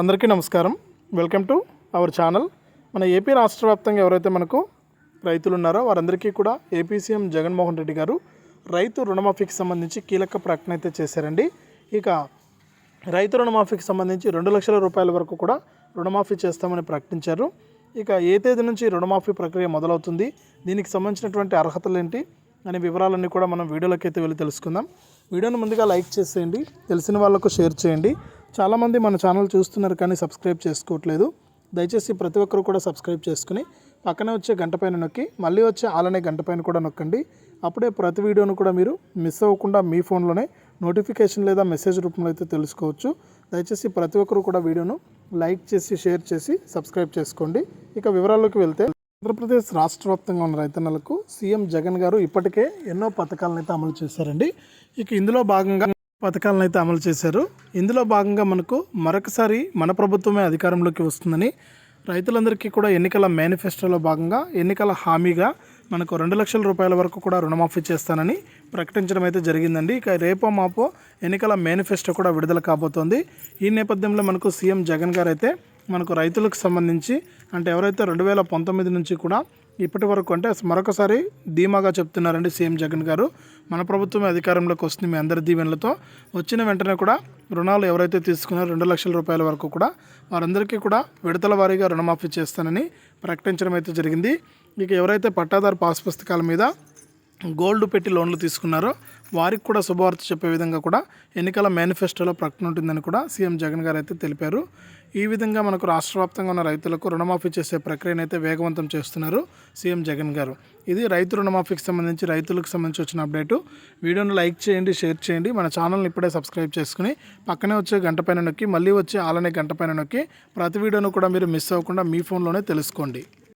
అందరికీ నమస్కారం. Welcome to our channel. మన ఏపీ రాష్ట్ర వ్యాప్తంగా ఎవరైతే మనకు రైతులు ఉన్నారో వారందరికీ కూడా ఏపీ సీఎం జగన్మోహన్ రెడ్డి గారు రైతు రుణమాఫీకి సంబంధించి కీలక ప్రకటన అయితే చేశారండి. ఇక రైతు రుణమాఫీకి సంబంధించి రెండు లక్షల రూపాయల వరకు కూడా రుణమాఫీ చేస్తామని ప్రకటించారు. ఇక ఏ తేదీ నుంచి రుణమాఫీ ప్రక్రియ మొదలవుతుంది దీనికి సంబంధించినటువంటి అర్హతలు ఏంటి అనే వివరాలన్నీ కూడా మనం వీడియోలోకి అయితే వెళ్ళి తెలుసుకుందాం. వీడియోను ముందుగా లైక్ చేసేయండి తెలిసిన వాళ్ళకు షేర్ చేయండి. చాలామంది మన ఛానల్ చూస్తున్నారు కానీ సబ్స్క్రైబ్ చేసుకోవట్లేదు. దయచేసి ప్రతి ఒక్కరు కూడా సబ్స్క్రైబ్ చేసుకుని పక్కనే వచ్చే గంట పైన నొక్కి మళ్ళీ వచ్చే ఆలనే గంట పైన కూడా నొక్కండి. అప్పుడే ప్రతి వీడియోను కూడా మీరు మిస్ అవ్వకుండా మీ ఫోన్లోనే నోటిఫికేషన్ లేదా మెసేజ్ రూపంలో అయితే తెలుసుకోవచ్చు. దయచేసి ప్రతి ఒక్కరు కూడా వీడియోను లైక్ చేసి షేర్ చేసి సబ్స్క్రైబ్ చేసుకోండి. ఇక వివరాల్లోకి వెళ్తే ఆంధ్రప్రదేశ్ రాష్ట్ర వ్యాప్తంగా ఉన్న రైతన్నలకు సీఎం జగన్ గారు ఇప్పటికే ఎన్నో పథకాలను అయితే అమలు చేశారండి. ఇక ఇందులో భాగంగా పథకాలను అయితే అమలు చేశారు. ఇందులో భాగంగా మనకు మరొకసారి మన ప్రభుత్వమే అధికారంలోకి వస్తుందని రైతులందరికీ కూడా ఎన్నికల మేనిఫెస్టోలో భాగంగా ఎన్నికల హామీగా మనకు రెండు లక్షల రూపాయల వరకు కూడా రుణమాఫీ చేస్తానని ప్రకటించడం అయితే జరిగిందండి. ఇక రేపో మాపో ఎన్నికల మేనిఫెస్టో కూడా విడుదల కాబోతోంది. ఈ నేపథ్యంలో మనకు సీఎం జగన్ గారు అయితే మనకు రైతులకు సంబంధించి అంటే ఎవరైతే రెండు వేల పంతొమ్మిది నుంచి కూడా ఇప్పటి వరకు అంటే మరొకసారి ధీమాగా చెప్తున్నారండి సీఎం జగన్ గారు. మన ప్రభుత్వం అధికారంలోకి వస్తుంది మీ అందరి దీవెనలతో. వచ్చిన వెంటనే కూడా రుణాలు ఎవరైతే తీసుకున్నారో రెండు లక్షల రూపాయల వరకు కూడా వారందరికీ కూడా విడతల వారీగా రుణమాఫీ చేస్తానని ప్రకటించడం అయితే జరిగింది. ఇక ఎవరైతే పట్టాదారు పాస్ పుస్తకాల మీద గోల్డ్ పెట్టి లోన్లు తీసుకున్నారో వారికి కూడా శుభవార్త చెప్పే విధంగా కూడా ఎన్నికల మేనిఫెస్టోలో ప్రకటన ఉంటుందని కూడా సీఎం జగన్ గారు అయితే తెలిపారు. ఈ విధంగా మనకు రాష్ట్ర వ్యాప్తంగా ఉన్న రైతులకు రుణమాఫీ చేసే ప్రక్రియను అయితే వేగవంతం చేస్తున్నారు సీఎం జగన్ గారు. ఇది రైతు రుణమాఫీకి సంబంధించి రైతులకు సంబంధించి వచ్చిన అప్డేటు. వీడియోను లైక్ చేయండి షేర్ చేయండి. మన ఛానల్ని ఇప్పుడే సబ్స్క్రైబ్ చేసుకుని పక్కనే వచ్చే గంట పైన నొక్కి మళ్ళీ వచ్చే ఆలనే గంట పైన నొక్కి ప్రతి వీడియోను కూడా మీరు మిస్ అవ్వకుండా మీ ఫోన్లోనే తెలుసుకోండి.